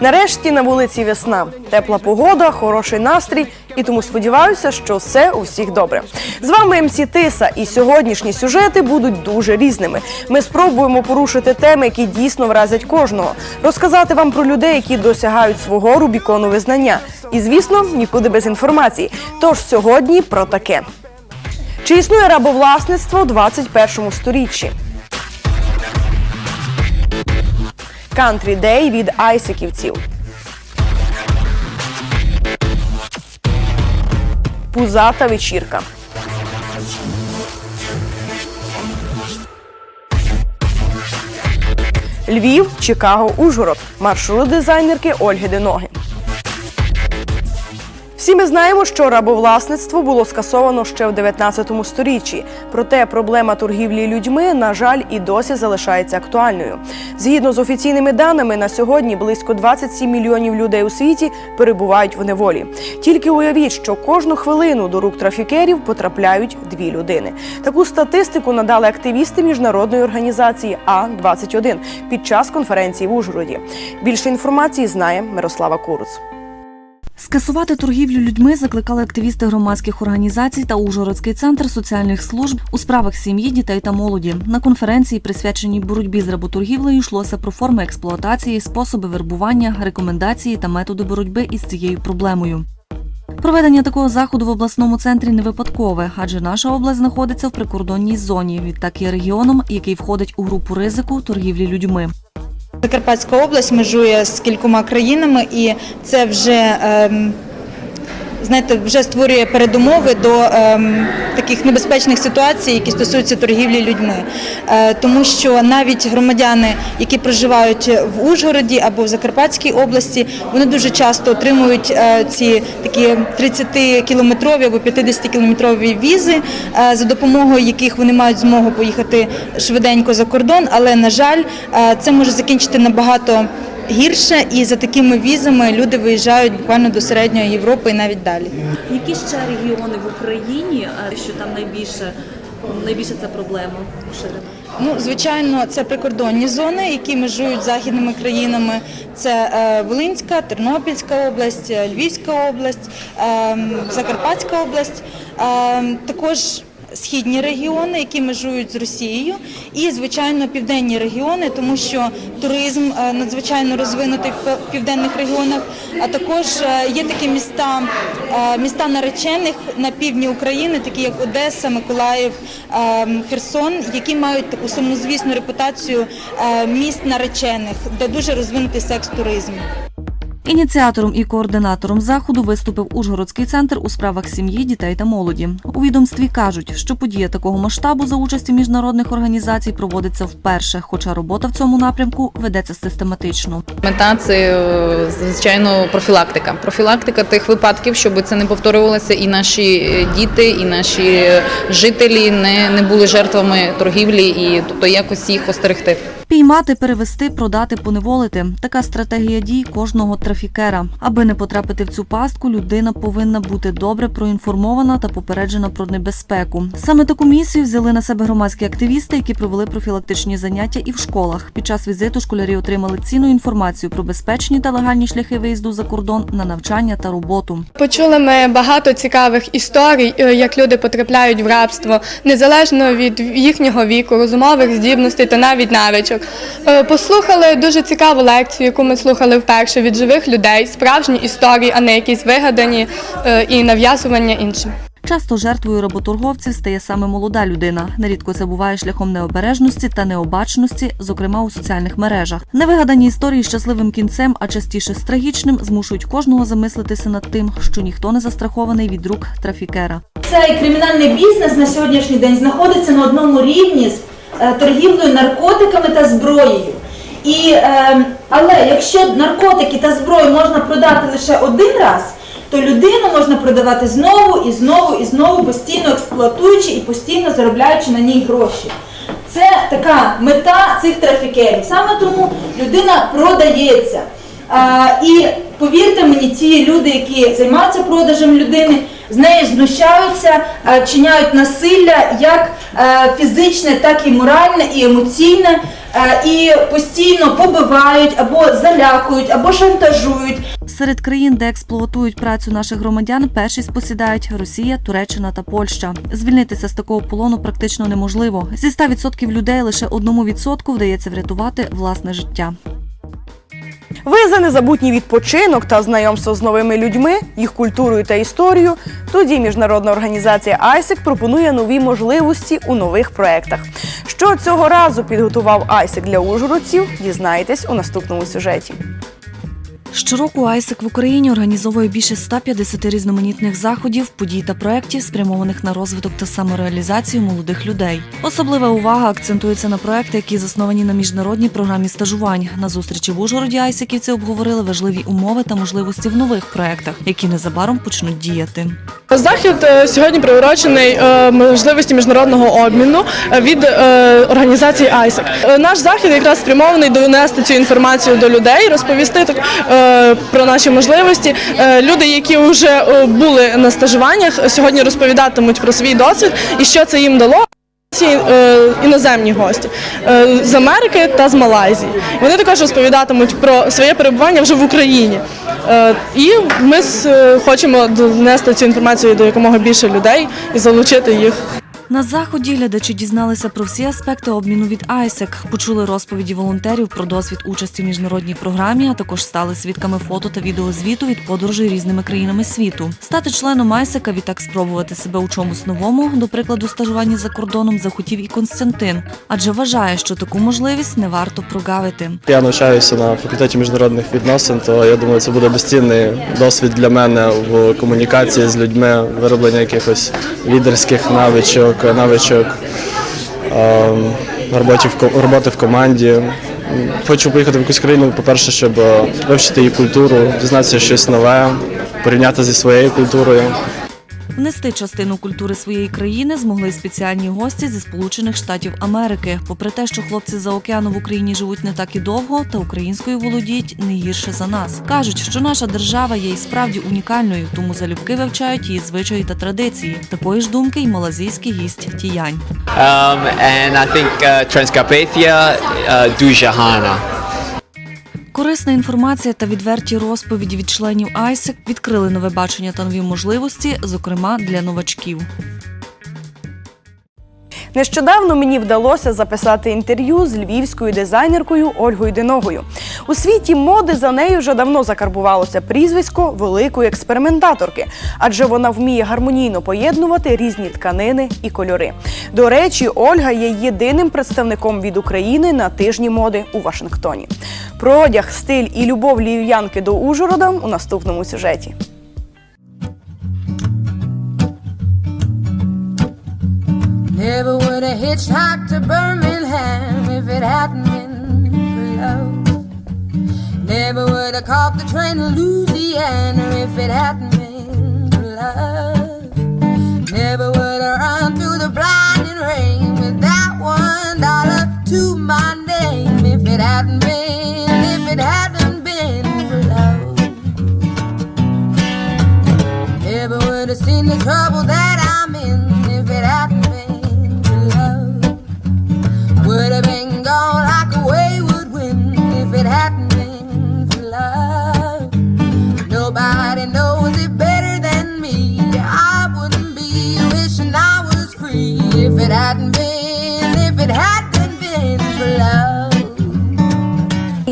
Нарешті на вулиці весна, тепла погода, хороший настрій, і тому сподіваюся, що все у всіх добре. З вами МС Тиса, і сьогоднішні сюжети будуть дуже різними. Ми спробуємо порушити теми, які дійсно вразять кожного, розказати вам про людей, які досягають свого рубікону визнання. І звісно, нікуди без інформації. Тож сьогодні про таке. Чи існує рабовласництво у 21 сторіччі? Кантрі Day від айсиківців. Пузата вечірка. Львів, Чикаго, Ужгород. Маршрут дизайнерки Ольги Деноги. Всі ми знаємо, що рабовласництво було скасовано ще в 19 сторіччі. Проте проблема торгівлі людьми, на жаль, і досі залишається актуальною. Згідно з офіційними даними, на сьогодні близько 27 мільйонів людей у світі перебувають в неволі. Тільки уявіть, що кожну хвилину до рук трафікерів потрапляють дві людини. Таку статистику надали активісти міжнародної організації А 21 під час конференції в Ужгороді. Більше інформації знає Мирослава Куруц. Скасувати торгівлю людьми закликали активісти громадських організацій та Ужгородський центр соціальних служб у справах сім'ї, дітей та молоді. На конференції, присвяченій боротьбі з работоргівлею, йшлося про форми експлуатації, способи вербування, рекомендації та методи боротьби із цією проблемою. Проведення такого заходу в обласному центрі не випадкове, адже наша область знаходиться в прикордонній зоні. Відтак є регіоном, який входить у групу ризику торгівлі людьми. Закарпатська область межує з кількома країнами, і це вже ем, знаєте, вже створює передумови до ем, таких небезпечних ситуацій, які стосуються торгівлі людьми. Е, тому що навіть громадяни, які проживають в Ужгороді або в Закарпатській області, вони дуже часто отримують е, ці такі 30-кілометрові або 50-кілометрові візи, е, за допомогою яких вони мають змогу поїхати швиденько за кордон. Але на жаль, це може закінчити набагато гірше, і за такими візами люди виїжджають буквально до середньої Європи і навіть далі. Які ще регіони в Україні, що там найбільше найбільше ця проблема поширена? Ну, звичайно, це прикордонні зони, які межують з західними країнами. Це е, Волинська, Тернопільська область, е, Львівська область, е, Закарпатська область. Е, також Східні регіони, які межують з Росією, і звичайно південні регіони, тому що туризм е, надзвичайно розвинутий в південних регіонах. А також е, є такі міста, е, міста наречених на півдні України, такі як Одеса, Миколаїв, Херсон, які мають таку сумнозвісну репутацію міст наречених, де дуже розвинутий секс-туризм. Ініціатором і координатором заходу виступив Ужгородський центр у справах сім'ї, дітей та молоді. У відомстві кажуть, що подія такого масштабу за участі міжнародних організацій проводиться вперше, хоча робота в цьому напрямку ведеться систематично. Мета це е, звичайно профілактика. Профілактика тих випадків, щоб це не повторювалося, і наші е, діти, і наші жителі не, не були жертвами торгівлі, і тобто якось їх остерегти. Піймати, перевести, продати, поневолити така стратегія дій кожного трафікера. Аби не потрапити в цю пастку, людина повинна бути добре проінформована та попереджена про небезпеку. Саме таку місію взяли на себе громадські активісти, які провели профілактичні заняття і в школах. Під час візиту школярі отримали цінну інформацію про безпечні та легальні шляхи виїзду за кордон на навчання та роботу. Почули ми багато цікавих історій, е, як люди потрапляють в рабство, незалежно від їхнього віку, розумових здібностей та навіть навичок. Е, Послухали дуже цікаву лекцію, яку ми слухали вперше від живих людей, справжні історії, а не якісь вигадані е, і нав'язування іншим. Часто жертвою работорговців стає саме молода людина. Нерідко це буває шляхом необережності та необачності, зокрема у соціальних мережах. Невигадані історії з щасливим кінцем, а частіше з трагічним, змушують кожного замислитися над тим, що ніхто не застрахований від рук трафікера. Цей кримінальний бізнес на сьогоднішній день знаходиться на одному рівні з торгівлею наркотиками та зброєю. І, е, але якщо наркотики та зброю можна продати лише один раз, то людину можна продавати знову і знову і знову, постійно експлуатуючи і постійно заробляючи на ній гроші. Це така мета цих трафікерів. Саме тому людина продається. А, і повірте мені, ті люди, які займаються продажем людини, з неї знущаються, е, вчиняють насилля як е, фізичне, так і моральне, і емоційне. е, і постійно побивають або залякують, або шантажують. Серед країн, де експлуатують працю наших громадян, перші спосідають Росія, Туреччина та Польща. Звільнитися з такого полону практично неможливо. Зі 100% людей лише одному відсотку вдається врятувати власне життя. Ви за незабутній відпочинок та знайомство з новими людьми, їх культурою та історією. Тоді міжнародна організація ISEC пропонує нові можливості у нових проектах. Що цього разу підготував ISEC для ужгородців, дізнаєтесь у наступному сюжеті. Щороку Айсек в Україні організовує більше 150 різноманітних заходів, подій та проєктів, спрямованих на розвиток та самореалізацію молодих людей. Особлива увага акцентується на проекти, які засновані на міжнародній програмі стажувань. На зустрічі в Ужгороді Айсеківці обговорили важливі умови та можливості в нових проектах, які незабаром почнуть діяти. Захід е, сьогодні приурочений е, можливості міжнародного обміну е, від організації. Е, Наш захід якраз спрямований донести цю інформацію до людей, розповісти так, про наші можливості. Е, Люди, які вже е, були на стажуваннях, сьогодні розповідатимуть про свій досвід і що це їм дало. Е, іноземні гості е, з Америки та з Малайзії. Вони також розповідатимуть про своє перебування вже в Україні. Е, і ми е, хочемо донести цю інформацію до якомога більше людей і залучити їх. На заході глядачі дізналися про всі аспекти обміну від Айсек, почули розповіді волонтерів про досвід участі в міжнародній програмі, а також стали свідками фото та відеозвіту від подорожей різними країнами світу. Стати членом Айсека, відтак спробувати себе у чомусь новому, до прикладу, стажування за кордоном, захотів і Константин, адже вважає, що таку можливість не варто прогавити. Я навчаюся на факультеті міжнародних відносин, то я думаю, це буде безцінний досвід для мене в комунікації з людьми, вироблення якихось лідерських навичок, навичок навичок роботи в роботи в команді. Хочу поїхати в якусь країну, по-перше, щоб е, вивчити її культуру, дізнатися щось нове, порівняти зі своєю культурою. Внести частину культури своєї країни змогли спеціальні гості зі Сполучених Штатів Америки. Попри те, що хлопці за океану в Україні живуть не так і довго, та українською володіють не гірше за нас. кажуть, що наша держава є і справді унікальною, тому залюбки вивчають її звичаї та традиції. Такої ж думки й малазійський гість Тіянь. Um, and I think uh, Transcarpathia, uh, Dujahana. Корисна інформація та відверті розповіді від членів ISEC відкрили нове бачення та нові можливості, зокрема для новачків. Нещодавно мені вдалося записати інтерв'ю з львівською дизайнеркою Ольгою Диногою. У світі моди за нею вже давно закарбувалося прізвисько великої експериментаторки, адже вона вміє гармонійно поєднувати різні тканини і кольори. До речі, Ольга є єдиним представником від України на тижні моди у Вашингтоні. Про одяг, стиль і любов львів'янки до Ужгорода у наступному сюжеті. Never would have hitchhiked to Birmingham if it hadn't been for love. Never would have caught the train to Louisiana if it hadn't been for love. Never would have run through the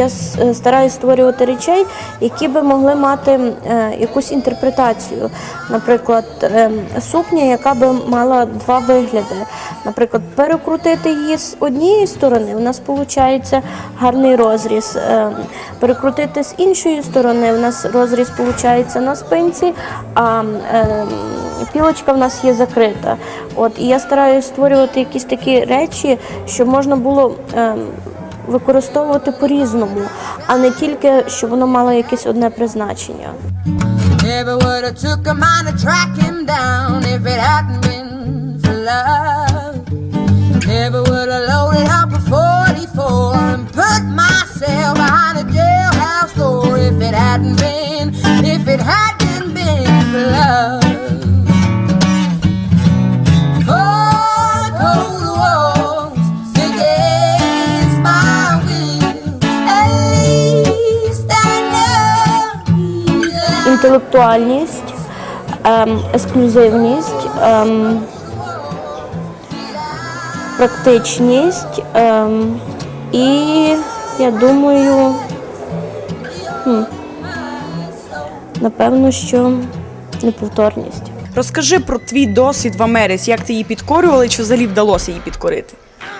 Я е, стараюсь створювати речей, які би могли мати е, якусь інтерпретацію. Наприклад, е, сукня, яка би мала два вигляди. Наприклад, перекрутити її з однієї сторони, у нас виходить гарний розріз. Перекрутити з іншої сторони, у нас розріз виходить на спинці, а пілочка в нас є закрита. От, і я стараюсь створювати якісь такі речі, щоб можна було. Використовувати по-різному, а не тільки щоб воно мало якесь одне призначення. Never інтелектуальність, ем, ексклюзивність, ем, практичність ем, і я думаю, хм, напевно, що неповторність. Розкажи про твій досвід в Америці, як ти її підкорювала і чи взагалі вдалося її підкорити?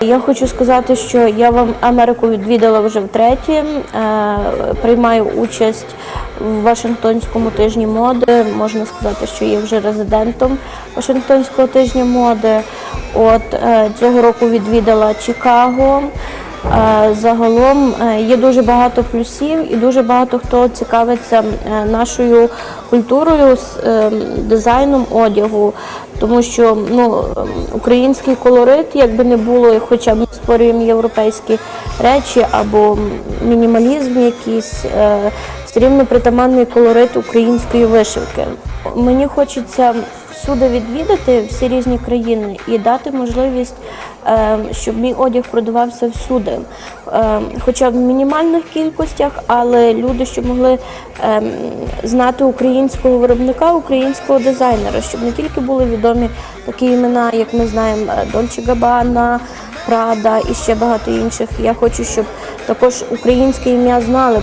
Я хочу сказати, що я вам Америку відвідала вже втретє. Е, Приймаю участь в Вашингтонському тижні моди. Можна сказати, що є вже резидентом Вашингтонського тижня моди. От е, цього року відвідала Чикаго. Е, Загалом е, є дуже багато плюсів і дуже багато хто цікавиться нашою культурою, з дизайном одягу, тому що ну, е, український колорит, якби не було, хоча ми створюємо європейські речі або мінімалізм якийсь, все рівно притаманний колорит української вишивки. Мені хочеться всюди відвідати всі різні країни і дати можливість, е, щоб мій одяг продавався всюди, Е, хоча в мінімальних кількостях, але люди, щоб могли е, знати українського виробника, українського дизайнера, щоб не тільки були відомі такі імена, як ми знаємо, Дольче Габана, Прада і ще багато інших. Я хочу, щоб також українське ім'я знали.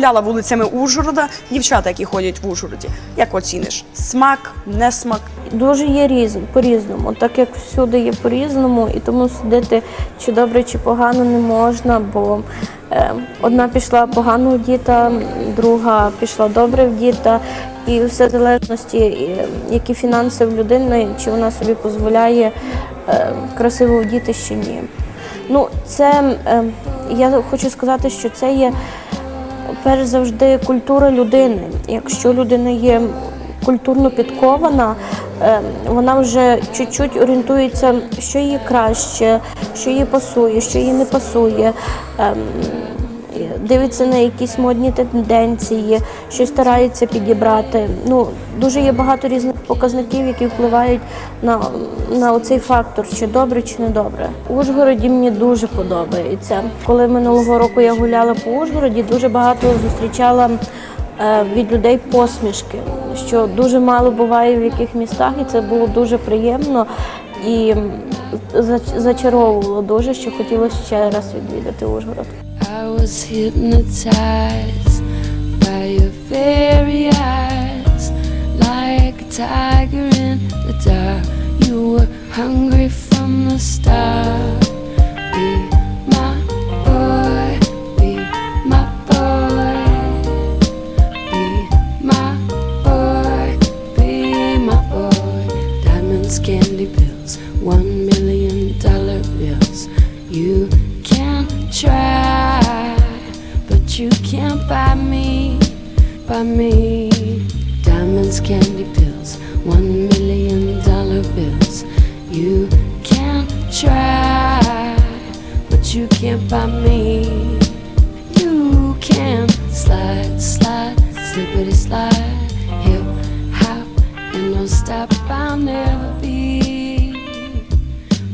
Гуляла вулицями Ужгорода, дівчата, які ходять в Ужгороді. Як оціниш? Смак, несмак? Дуже є різ, по-різному, так як всюди є по-різному, і тому судити, чи добре, чи погано не можна, бо е, одна пішла погано вдіта, друга пішла добре вдіта, і все в залежності, е, які фінанси в людини, чи вона собі дозволяє е, красиво вдіти чи ні. Ну, це е, я хочу сказати, що це є перш завжди культура людини. Якщо людина є культурно підкована, е, вона вже чуть-чуть орієнтується, що їй краще, що їй пасує, що їй не пасує. Дивиться на якісь модні тенденції, щось старається підібрати. Ну дуже є багато різних показників, які впливають на, на оцей фактор, чи добре, чи не добре. У Ужгороді мені дуже подобається. Коли минулого року я гуляла по Ужгороді, дуже багато зустрічала е, від людей посмішки, що дуже мало буває в яких містах, і це було дуже приємно і зачаровувало дуже, що хотілося ще раз відвідати Ужгород. Was hypnotized by your very eyes, like a tiger in the dark. You were hungry from the start.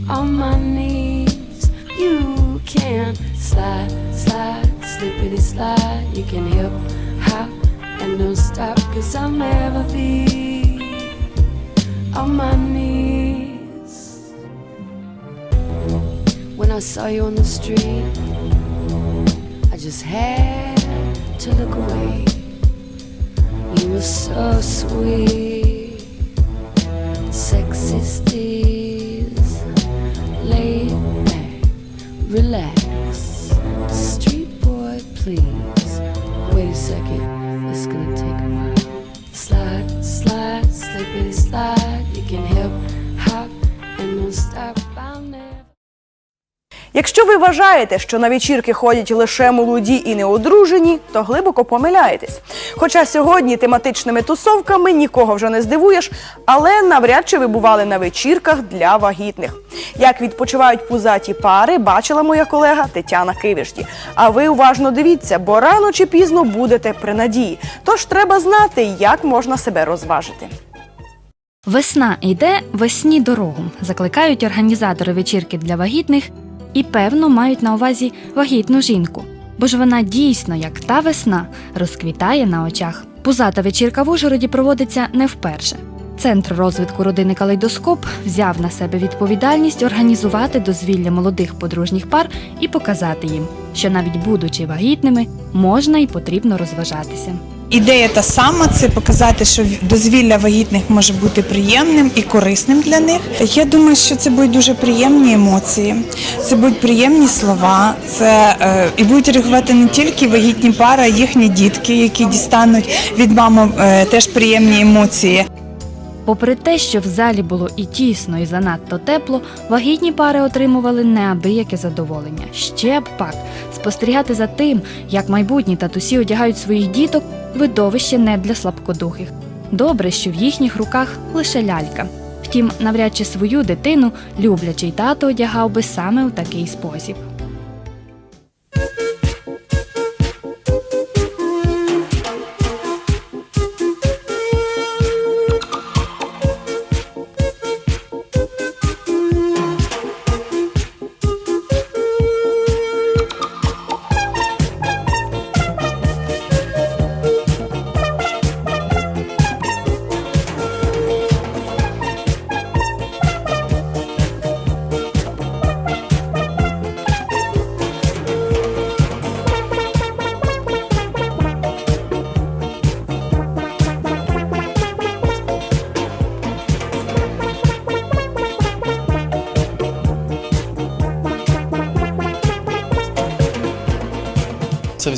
On my knees. You can slide, slide, slippity slide. You can hip hop and don't stop, cause I'll never be on my knees. When I saw you on the street, I just had to look away. You were so sweet, sexy steez, relax. Street boy, please. Wait a second, it's gonna take a while. Slide, slide, slippity slide. You can hip hop and don't stop. Якщо ви вважаєте, що на вечірки ходять лише молоді і неодружені, то глибоко помиляєтесь. Хоча сьогодні тематичними тусовками нікого вже не здивуєш, але навряд чи ви бували на вечірках для вагітних. Як відпочивають пузаті пари, бачила моя колега Тетяна Кивішті. А ви уважно дивіться, бо рано чи пізно будете при надії. Тож треба знати, як можна себе розважити. Весна йде весні дорогу. Закликають організатори вечірки для вагітних і певно мають на увазі вагітну жінку. Бо ж вона дійсно, як та весна, розквітає на очах. Пузата вечірка в Ужгороді проводиться не вперше. Центр розвитку родини Калейдоскоп взяв на себе відповідальність організувати дозвілля молодих подружніх пар і показати їм, що навіть будучи вагітними, можна і потрібно розважатися. Ідея та сама це показати, що дозвілля вагітних може бути приємним і корисним для них. Я думаю, що це будуть дуже приємні емоції, це будуть приємні слова. Це е, і будуть реагувати не тільки вагітні пари, а їхні дітки, які дістануть від мами е, теж приємні емоції. Попри те, що в залі було і тісно, і занадто тепло, вагітні пари отримували неабияке задоволення. Ще б пак спостерігати за тим, як майбутні татусі одягають своїх діток, видовище не для слабкодухих. Добре, що в їхніх руках лише лялька. Втім, навряд чи свою дитину люблячий тато одягав би саме у такий спосіб.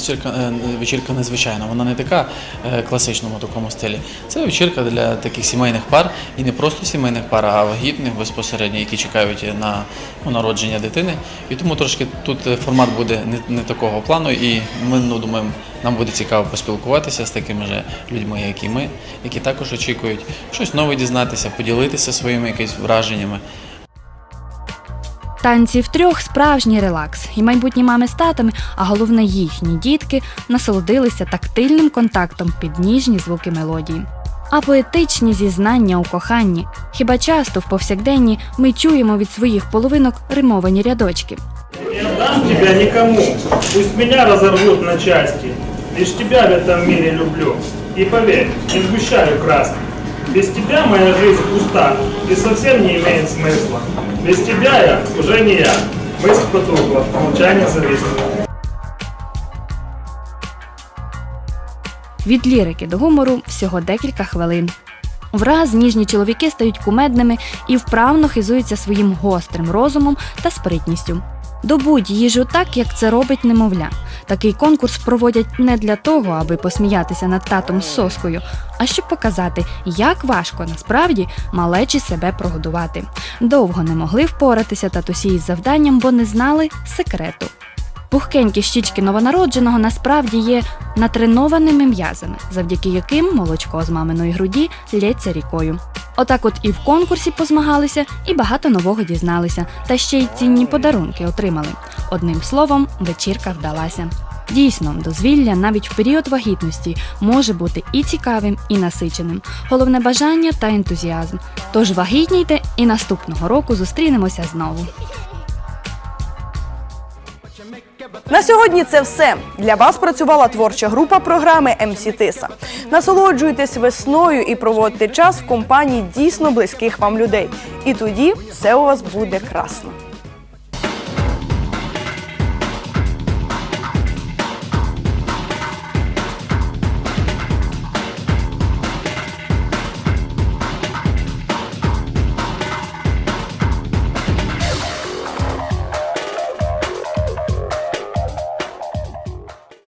Вечірка, е, вечірка незвичайна, вона не така е, класичному такому стилі. Це вечірка для таких сімейних пар, і не просто сімейних пар, а вагітних безпосередньо, які чекають на ну, народження дитини. І тому трошки тут е, формат буде не, не такого плану, і ми ну, думаємо, нам буде цікаво поспілкуватися з такими же людьми, як і ми, які також очікують щось нове дізнатися, поділитися своїми якимись враженнями. Танці втрьох справжній релакс, і майбутні мами з татами, а головне їхні дітки, насолодилися тактильним контактом під ніжні звуки мелодії. А поетичні зізнання у коханні. Хіба часто в повсякденні ми чуємо від своїх половинок римовані рядочки. Не отдам тебя никому, пусть меня разорвут на части. Лишь тебя в этом мире люблю. И поверь, не сгущаю краски. Без тебя моя жизнь пуста и совсем не имеет смысла. Без тебя я уже не я. Мысль потухла, молчание зависло. Від лірики до гумору всього декілька хвилин. Враз ніжні чоловіки стають кумедними і вправно хизуються своїм гострим розумом та спритністю. Добудь їжу так, як це робить немовля. Такий конкурс проводять не для того, аби посміятися над татом з соскою, а щоб показати, як важко насправді малечі себе прогодувати. Довго не могли впоратися татусі із завданням, бо не знали секрету. Пухкенькі щічки новонародженого насправді є натренованими м'язами, завдяки яким молочко з маминої груді лється рікою. Отак от і в конкурсі позмагалися, і багато нового дізналися, та ще й цінні подарунки отримали. Одним словом, вечірка вдалася. Дійсно, дозвілля навіть в період вагітності може бути і цікавим, і насиченим. Головне бажання та ентузіазм. Тож вагітнійте і наступного року зустрінемося знову. На сьогодні це все. Для вас працювала творча група програми МС Тиса. Насолоджуйтесь весною і проводьте час в компанії дійсно близьких вам людей. І тоді все у вас буде красно.